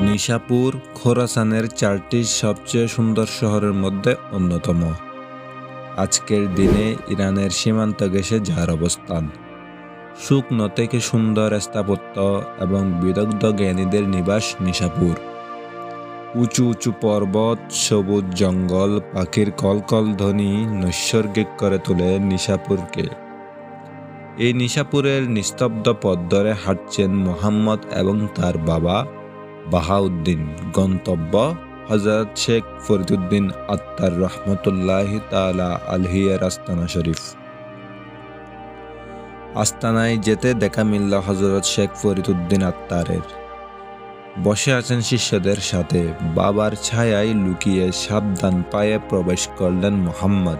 নিশাপুর খোরাসানের চারটি সবচেয়ে সুন্দর শহরের মধ্যে অন্যতম। আজকের দিনে ইরানের সীমান্ত ঘেঁষে যার অবস্থান। শুকনো থেকে সুন্দর স্থাপত্য এবং বিদগ্ধ জ্ঞানীদের নিবাস নিশাপুর। উঁচু উঁচু পর্বত, সবুজ জঙ্গল, পাখির কলকল ধ্বনি নৈসর্গিক করে তোলে নিশাপুরকে। এই নিশাপুরের নিস্তব্ধ পথ ধরে হাঁটছেন মোহাম্মদ এবং তার বাবা বাহাউদ্দিন, গন্তব্য হজরত শেখ ফরিদুদ্দিন আত্মার রহমতুল্লাহ তালা আলহিয়ার আস্তানা শরীফ। আস্তানায় যেতে দেখা মিলল হজরত শেখ ফরিদুদ্দিন আত্মারের। বসে আছেন শিষ্যদের সাথে, বাবার ছায়ায় লুকিয়ে সাবধান পায়ে প্রবেশ করলেন মোহাম্মদ।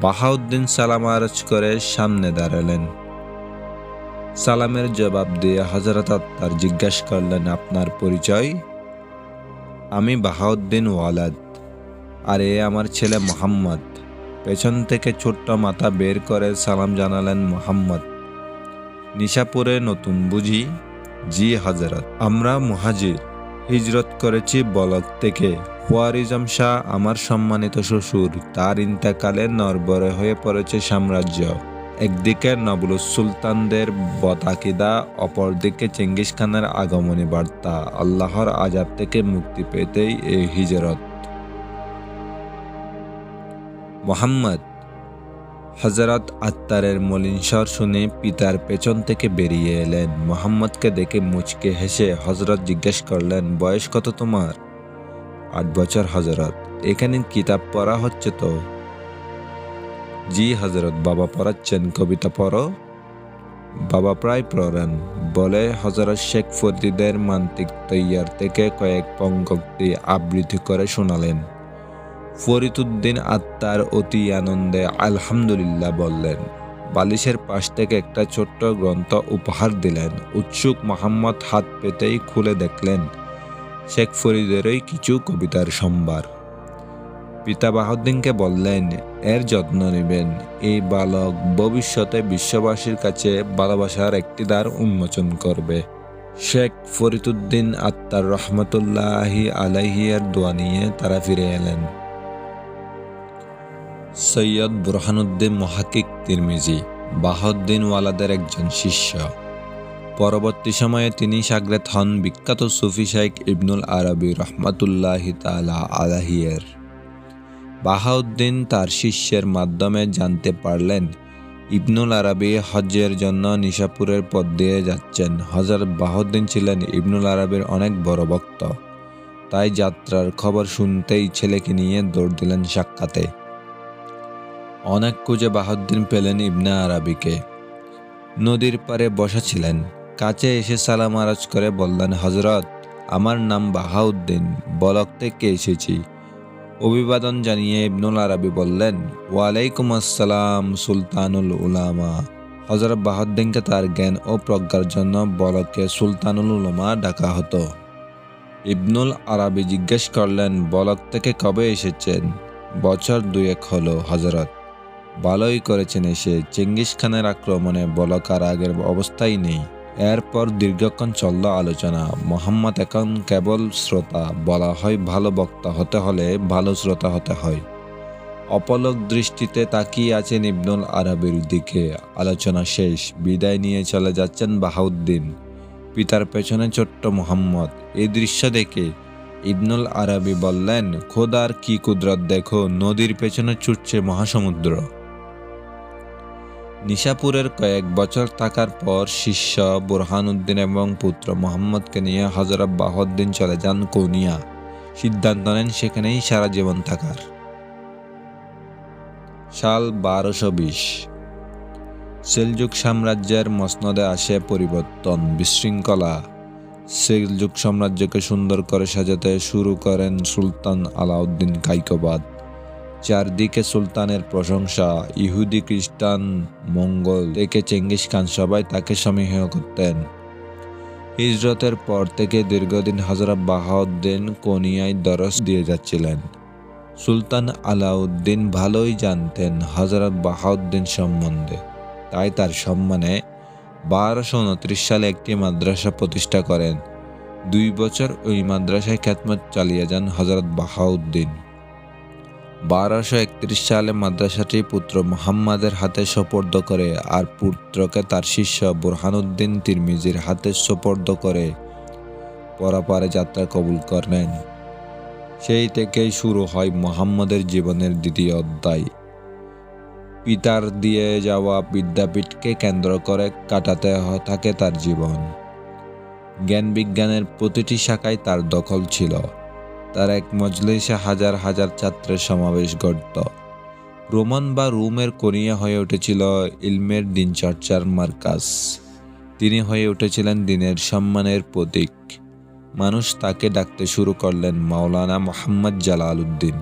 বাহাউদ্দিন সালাম আরজ করে সামনে দাঁড়ালেন। সালামের জবাব দিয়ে হজরত আত্মার জিজ্ঞাসা করলেন, আপনার পরিচয়? আমি বাহাউদ্দিন ওয়ালাদ। আর এ আমার ছেলে মোহাম্মদ। পেছন থেকে ছোট্ট মাথা বের করে সালাম জানালেন মোহাম্মদ। নিশাপুরে নতুন বুঝি, জি হজরত আমরা মুহাজির। হিজরত করেছি বলক থেকে। খোয়ারিজম শাহ আমার সম্মানিত শ্বশুর। তার ইন্তেকালে নরবরে হয়ে পড়েছে সাম্রাজ্য। একদিকে নবলুস সুলতানদের বতাকিদা অপরদিকে চেঙ্গিস খানের আগমনী বার্তা। আল্লাহর আজাব থেকে মুক্তি পেতেই এই হিজরত। মোহাম্মদ হজরত আত্মারের মলিন স্বর শুনে পিতার পেছন থেকে বেরিয়ে এলেন। মোহাম্মদকে দেখে মুচকে হেসে হজরত জিজ্ঞেস করলেন, বয়স কত তোমার? আট বছর হজরত এখানে কিতাব পড়া হচ্ছে তো? জি হজরত বাবা পড়াচ্ছেন কবিতা পড়ো। বাবা প্রায় পড়েন। বলে হজরত শেখ ফরিদের মান্তিক তৈয়ার থেকে কয়েক পঙ্কক্তি আবৃত্তি করে শোনালেন। ফরিদুদ্দিন আত্মার অতি আনন্দে আলহামদুলিল্লাহ বললেন। বালিশের পাশ থেকে একটা ছোট্ট গ্রন্থ উপহার দিলেন। উৎসুক মোহাম্মদ হাত পেতেই খুলে দেখলেন শেখ ফরিদেরই কিছু কবিতার সম্ভার। পিতা বাহাউদ্দিনকে বললেন এর যত্ন নেবেন। এই বালক ভবিষ্যতে বিশ্ববাসীর কাছে ভালোবাসার একটি দ্বার উন্মোচন করবে। শেখ ফরিদুদ্দিন আত্মার রহমতুল্লাহি আলাইহিয়ার দোয়া নিয়ে তারা ফিরে এলেন। সৈয়দ বুরহানুদ্দিন মহাকিক তিরমিজি বাহদ্দিন ওয়ালাদের একজন শিষ্য। পরবর্তী সময়ে তিনি সাগরেত হন বিখ্যাত সুফি শাইক ইবনুল আরবি রহমাতুল্লাহি তালা আলাহিয়ের বাহাউদ্দিন তার শিষ্যের মাধ্যমে জানতে পারলেন, ইবনুল আরবি হজ্জের জন্য নিশাপুরের পথ দিয়ে যাচ্ছেন। হজরত বাহাউদ্দিন ছিলেন ইবনুল আরবির অনেক বড় ভক্ত। তাই যাত্রার খবর শুনতেই ছেলেকে নিয়ে দৌড় দিলেন সাক্ষাতে। অনেক খুঁজে বাহাউদ্দিন পেলেন ইবনে আরবিকে। নদীর পারে বসা ছিলেন। কাছে এসে সালাম আরজ করে বললেন হজরত আমার নাম বাহাউদ্দিন বলক থেকে এসেছি? অভিবাদন জানিয়ে ইবনুল আরবি বললেন, ওয়ালাইকুম আসসালাম সুলতানুল উলামা। হজরত বাহাউদ্দিনকে তার জ্ঞান ও প্রজ্ঞার জন্য বলকে সুলতানুল উলামা ডাকা হতো। ইবনুল আরবি জিজ্ঞেস করলেন বলক থেকে কবে এসেছেন? বছর দুয়েক হলো হজরত ভালোই করেছেন এসে, চেঙ্গিস খানের আক্রমণে বলক আর আগের অবস্থাই নেই। এরপর দীর্ঘক্ষণ চলল আলোচনা। মোহাম্মদ এখন কেবল শ্রোতা, বলা হয় ভালো বক্তা হতে হলে ভালো শ্রোতা হতে হয়। অপলক দৃষ্টিতে তাকিয়ে আছেন ইবনুল আরবির দিকে। আলোচনা শেষ, বিদায় নিয়ে চলে যাচ্ছেন বাহাউদ্দিন, পিতার পেছনে ছোট্ট মোহাম্মদ। এই দৃশ্য দেখে ইবনুল আরবি বললেন, খোদার কি কুদরত দেখো, নদীর পেছনে ছুটছে মহাসমুদ্র। নিশাপুরের কয়েক বছর থাকার পর শিষ্য বুরহানুদ্দিন এবং পুত্র মোহাম্মদকে নিয়ে হজরত বাহদ্দিন চলে যান কৌনিয়া। সিদ্ধান্ত নেন সেখানেই সারা জীবন থাকার। সাল বারোশো বিশ। সেলজুক সাম্রাজ্যের মসনদে আসে পরিবর্তন, বিশৃঙ্খলা। সেলজুক সাম্রাজ্যকে সুন্দর করে সাজাতে শুরু করেন সুলতান আলাউদ্দিন কাইকোবাদ। চারদিকে সুলতানের প্রশংসা। ইহুদি খ্রিস্টান মঙ্গল থেকে চেঙ্গিস খান সবাই তাকে সমীহ করতেন। হিজরতের পর থেকে দীর্ঘদিন হজরত বাহাউদ্দিন কোনিয়ায় দরস দিয়ে যাচ্ছিলেন। সুলতান আলাউদ্দিন ভালোই জানতেন হজরত বাহাউদ্দিন সম্বন্ধে। তাই তার সম্মানে বারোশো উনত্রিশ সালে একটি মাদ্রাসা প্রতিষ্ঠা করেন। দুই বছর ওই মাদ্রাসায় খ্যাতমত চালিয়ে যান হজরত বাহাউদ্দিন। বারোশো একত্রিশ সালে মাদ্রাসাটি পুত্র মুহাম্মাদের হাতে সোপর্দ করে আর পুত্রকে তার শিষ্য বুরহানুদ্দিন তিরমিজির হাতে সোপর্দ করে। পরাপারে যাত্রা কবুল করলেন। সেই থেকেই শুরু হয় মোহাম্মদের জীবনের দ্বিতীয় অধ্যায়। পিতার দিয়ে যাওয়া বিদ্যাপীঠকে কেন্দ্র করে কাটাতে থাকে তার জীবন। জ্ঞান বিজ্ঞানের প্রতিটি শাখায় তার দখল ছিল। তার এক মজলিসে হাজার হাজার ছাত্রের সমাবেশ ঘটত রোমান বা রোমের কনিয়া হয়ে উঠেছিল ইলমের দিনচর্চার মার্কাস। তিনি হয়ে উঠেছিলেন দিনের সম্মানের প্রতীক। মানুষ তাকে ডাকতে শুরু করলেন মাওলানা মোহাম্মদ জালাল উদ্দিন